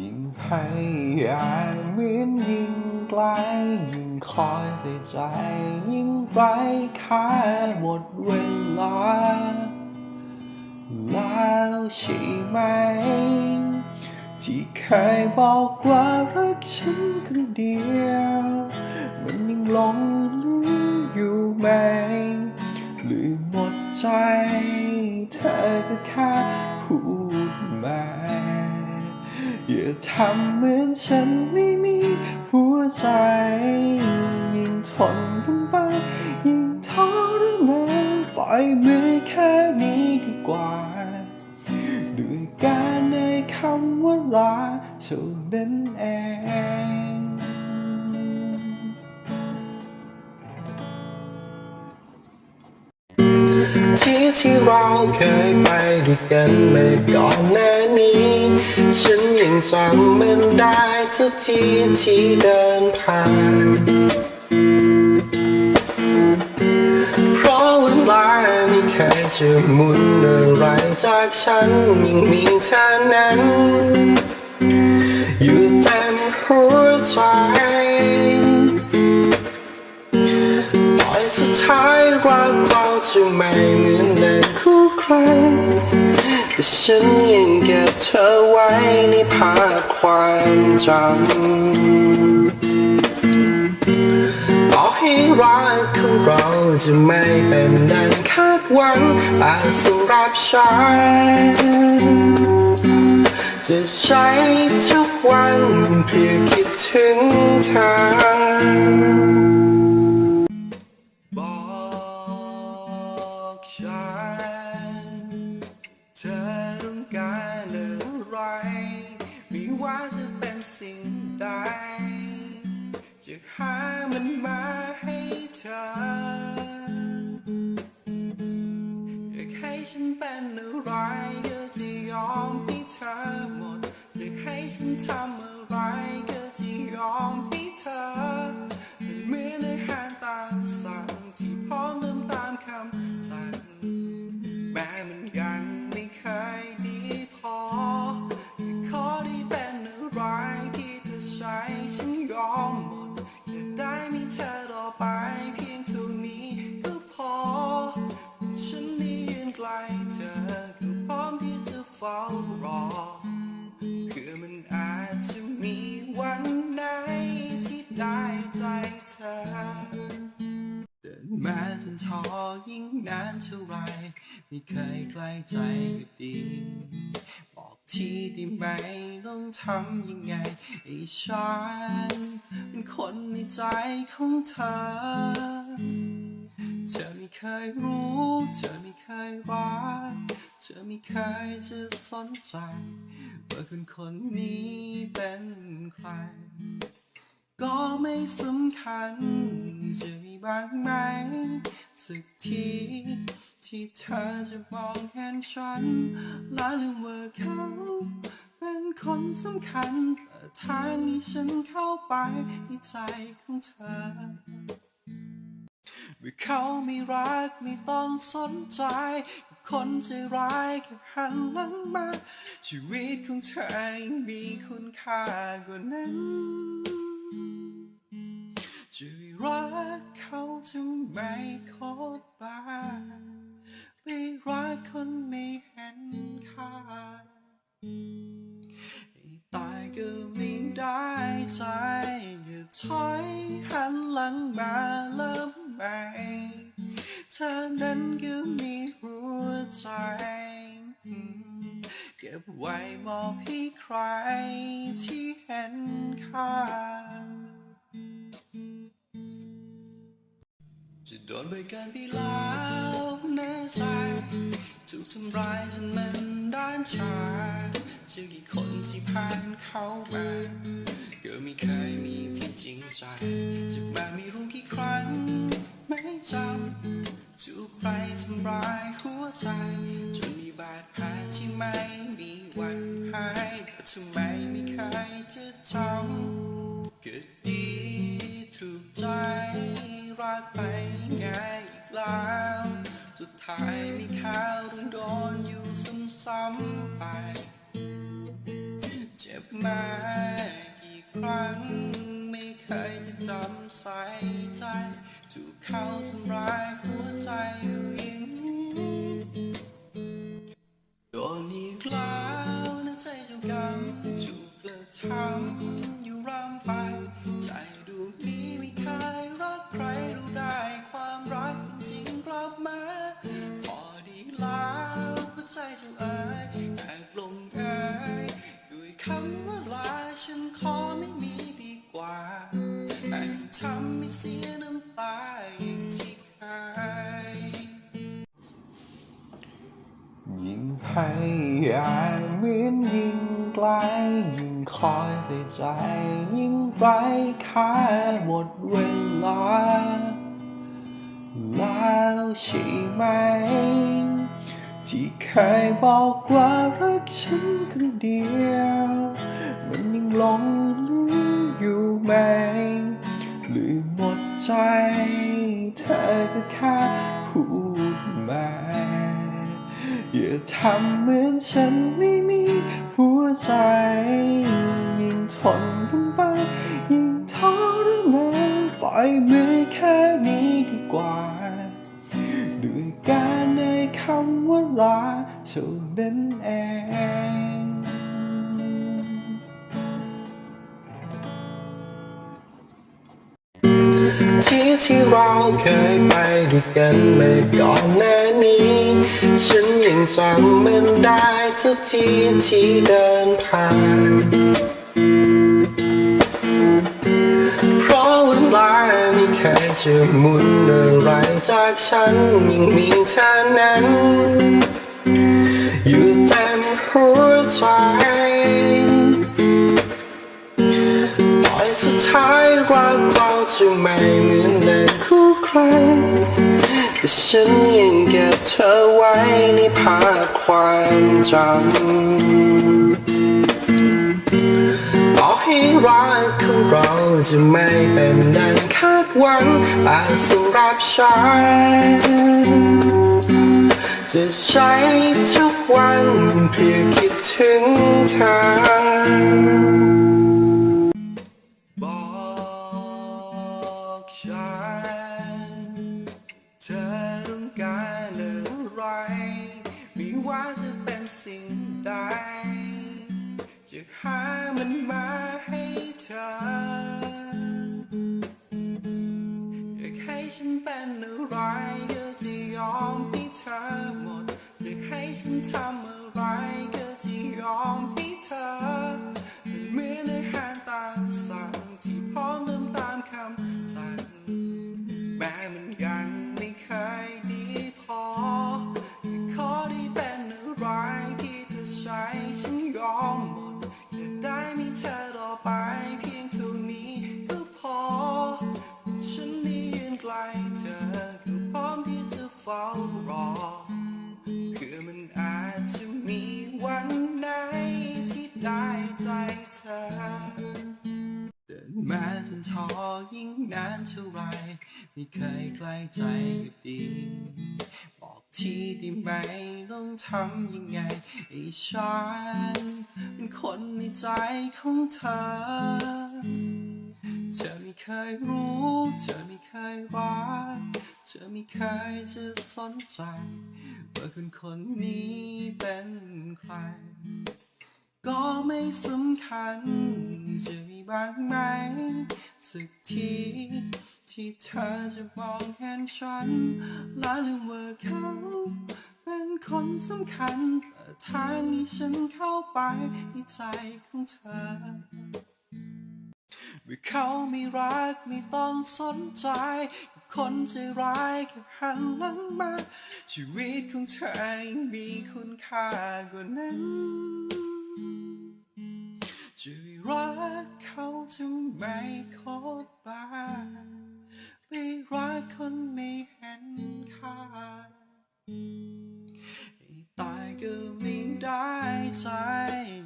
ยิ่งพยายามเหมือนยิ่งไกลยิ่งคอยใส่ใจ ยิ่งไร้ค่าหมดเวลา แล้วใช่ไหม ที่เคยบอกว่ารักฉันคนเดียว มันยังหลงเหลืออยู่ไหมลืมหมดใจ เธอก็แค่พูดมา อย่าทำเหมือนฉันไม่มีหัวใจ ยิ่งทนกันไป ยิ่งทรมานปล่อยมือแค่นี้ดีกว่า ด้วยการในคำว่าลาเท่านั้นเองที่ที่เราเคยไปด้วยกันเมื่อก่อนหน้านี้ ฉันยังจำมันได้ทุกทีที่เดินผ่าน เพราะเวลาไม่เคยจะมุนอะไรจากฉันยังมีเธอนั้น อยู่เต็มหัวใจต่อยสุดท้ายรักเราจะไม่เหมือนในคู่ใครแต่ฉันยัง ว้ในภาพความจำต่อให้รักของเราจะไม่เป็นดังคาดหวังแต่สำหรับฉันจะใช้ทุกวันเพื่อคิดถึงเธอ ได้ใจเธอ เดินมาจนท้อยิ่งนานเท่าไร ไม่เคยใกล้ใจก็ดี บอกทีได้ไหมต้องทำยังไงให้ฉันเป็นคนในใจของเธอเธอไม่เคยรู้ เธอไม่เคยรักเธอไม่เคยจะสนใจว่าคนคนนี้เป็นใคร ก็ไม่สำคัญจะมีบ้างไหม สักที ที่เธอจะมองเห็นฉัน และลืมว่าเขาเป็นคนสำคัญเปิดทางให้ฉันเข้าไปในใจของเธอเมื่อเขาไม่รักไม่ต้องสนใจ คนใจร้ายแค่หันหลังมา ชีวิตของเธอยังมีคุณค่ากว่านั้น จะรักเขาทำไมโคตรบ้าไปรักคนไม่เห็นค่าให้ตายก็ไม่ได้ใจ อย่าถอยหันหลังมาเริ่มใหม่เธอนั้นก็มีหัวใจ ก็บไว้มอบให้ใครที่เห็นค่า จะโดนใบกันไปแล้วแน่ใจถูกทำร้ายจนมันด้านชาจะกี่คนที่ผ่านเข้ามาก็ไม่เคยมีที่จริงใจ បែបជិបមក ยิ่งพยายามเหมือนยิ่งไกลยิ่งคอยใส่ใจยิ่งไร้ค่าหมดเวลา แล้วใช่ไหม ที่เคยบอกว่ารักฉันคนเดียว มันยังหลงเหลืออยู่ไหมลืมหมดใจเธอก็แค่ อทำเหมือนฉันไม่มีหัวใจ ยิ่งทนกันไป ยิ่งทรมานปล่อยมือแค่นี้ดีกว่า ด้วยการได้คำว่าลาเท่านั้นเองที่ที่เราเคยไปด้วยกันเมื่อก่อนหน้านี้ฉั จำมันได้ทุกทีที่เดินผ่าน เพราะเวลาไม่เคยจะหมุนอะไรจากฉันยังมีเธอนั้น อยู่เต็มหัวใจปล่อยสุดท้ายรักเราจะไม่เหมือนเดิมคู่ใครแต่ฉันยัง เธอไว้ในภาพความจำต่อให้รักของเราจะไม่เป็นดังคาดหวังแต่สำหรับฉันจะใช้ทุกวันเพื่อคิดถึงเธอ ใจนท้อยิ่งนานเท่าไรไม่เคยใกล้ใจก็ดี บอกทีได้ไหมต้องทำยังไงให้ฉันเป็นคนในใจของเธอ เธอไม่เคยรู้ เธอไม่เคยรักเธอไม่เคยจะสนใจว่าคนคนนี้เป็นใคร ก็ไม่สำคัญ จะมีบ้างไหม สักที ที่เธอจะมองเห็นฉัน และลืมว่าเขาเป็นคนสำคัญทางให้ฉันเข้าไปในใจของเธอเมื่อเขาไม่รักไม่ต้องสนใจ คนใจร้ายแค่หันหลังมา ชีวิตของเธอยังมีคุณค่ากว่านั้น จะรักเขาจะไม่โคตรบ้าไปรักคนไม่เห็นค่าให้ตายก็ไม่ได้ใจ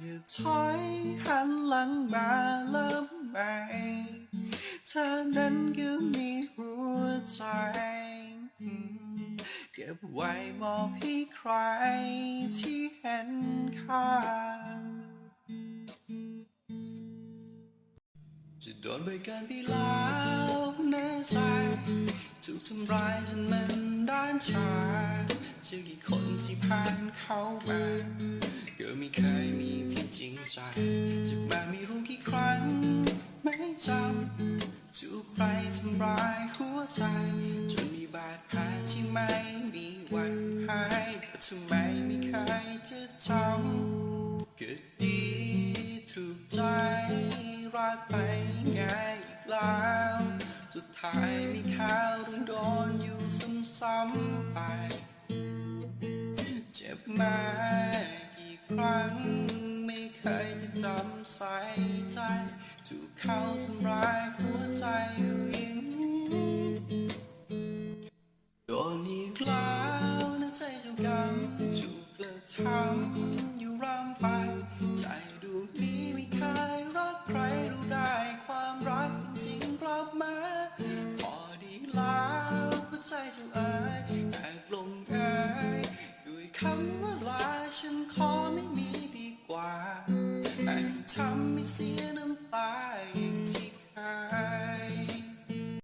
อย่าถอยหันหลังมา ไว้มอบให้ใครที่เห็นค่า จะโดนไปเกินไปแล้วแน่ใจถูกทำร้ายจนมันด้านชาเจอกี่คนที่ผ่านเข้ามาก็ไม่เคยมีที่จริงใจจะมาไม่รู้กี่ครั้ง ไม่จำถูกใครทำร้ายหัวใจ my